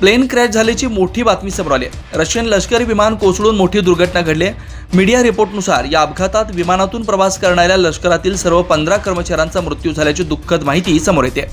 Plain crash झाल्याची मोठी बातमी समोर आली आहे. रशियन लष्करी विमान कोसळून मोठी दुर्घटना घडली आहे. मीडिया रिपोर्टनुसार या अपघातात विमानातून प्रवास करणाऱ्या लष्करातील सर्व पंधरा कर्मचाऱ्यांचा मृत्यू झाल्याची दुःखद माहिती समोर येते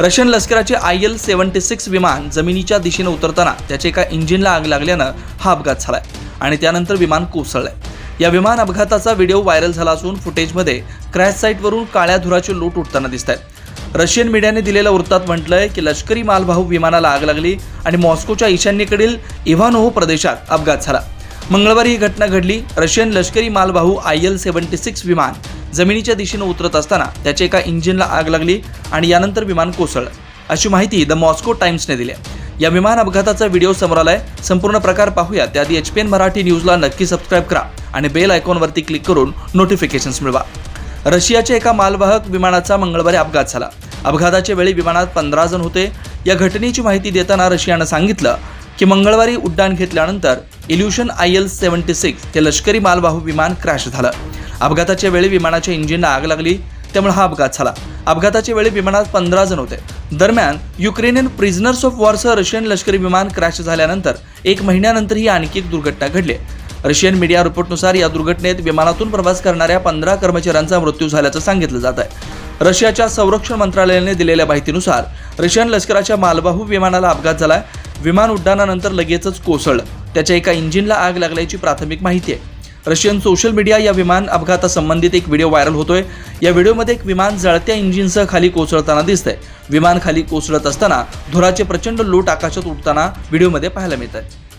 रशियन लष्कराचे आय एल सेव्हन्टी सिक्स विमान जमिनीच्या दिशेने उतरताना त्याच्या एका इंजिनला आग लागल्यानं हा अपघात झालाय आणि त्यानंतर विमान कोसळलंय या विमान अपघाताचा व्हिडिओ व्हायरल झाला असून फुटेजमध्ये क्रॅश साईटवरून काळ्या धुराचे लोट उठताना दिसत आहेत रशियन मीडियाने दिलेल्या वृत्तात म्हटलंय की लष्करी मालवाहू विमानाला आग लागली आणि मॉस्कोच्या ईशान्येकडील इव्हानोहो प्रदेशात अपघात झाला. मंगळवारी ही घटना घडली. रशियन लष्करी मालवाहू आय एल सेव्हन्टी सिक्स विमान जमिनीच्या दिशेने उतरत असताना त्याच्या एका इंजिनला आग लागली आणि यानंतर विमान कोसळलं. अशी माहिती द मॉस्को टाइम्सने दिली या विमान अपघाताचा व्हिडिओ समोर आलाय. संपूर्ण प्रकार पाहूया त्याआधी एच पी एन मराठी न्यूजला नक्की सबस्क्राईब करा आणि बेल आयकॉनवरती क्लिक करून नोटिफिकेशन्स मिळवा. रशियाच्या एका मालवाहक विमानाचा मंगळवारी अपघात झाला. अपघाताच्या वेळी विमानात पंधरा जण होते. या घटनेची माहिती देताना रशियानं सांगितलं की मंगळवारी उड्डाण घेतल्यानंतर Ilyushin I L seventy six हे लष्करी मालवाहू विमान क्रॅश झालं. अपघाताच्या वेळी विमानाच्या इंजिनला आग लागली त्यामुळे हा अपघात झाला. अपघाताच्या वेळी विमानात पंधरा जण होते. दरम्यान युक्रेनियन प्रिझनर्स ऑफ वॉरसह रशियन लष्करी विमान क्रॅश झाल्यानंतर एक महिन्यानंतर ही आणखी एक दुर्घटना घडली. रशियन मीडिया रिपोर्टनुसार या दुर्घटनेत विमानातून प्रवास करणाऱ्या पंधरा कर्मचाऱ्यांचा मृत्यू झाल्याचं सांगितलं जात आहे. रशियाच्या संरक्षण मंत्रालयाने दिलेल्या माहितीनुसार रशियन लष्कराच्या मालवाहू विमानाला अपघात झाला विमान उड्डाणानंतर लगेचच कोसळलं. त्याच्या एका इंजिनला आग लागल्याची प्राथमिक माहिती आहे. रशियन सोशल मीडिया या विमान अपघातासंबंधित एक व्हिडिओ व्हायरल होतोय. या व्हिडिओमध्ये एक विमान जळत्या इंजिनसह खाली कोसळताना दिसतंय. विमान खाली कोसळत असताना धुराचे प्रचंड लोट आकाशात उडताना व्हिडिओमध्ये पाहायला मिळत आहे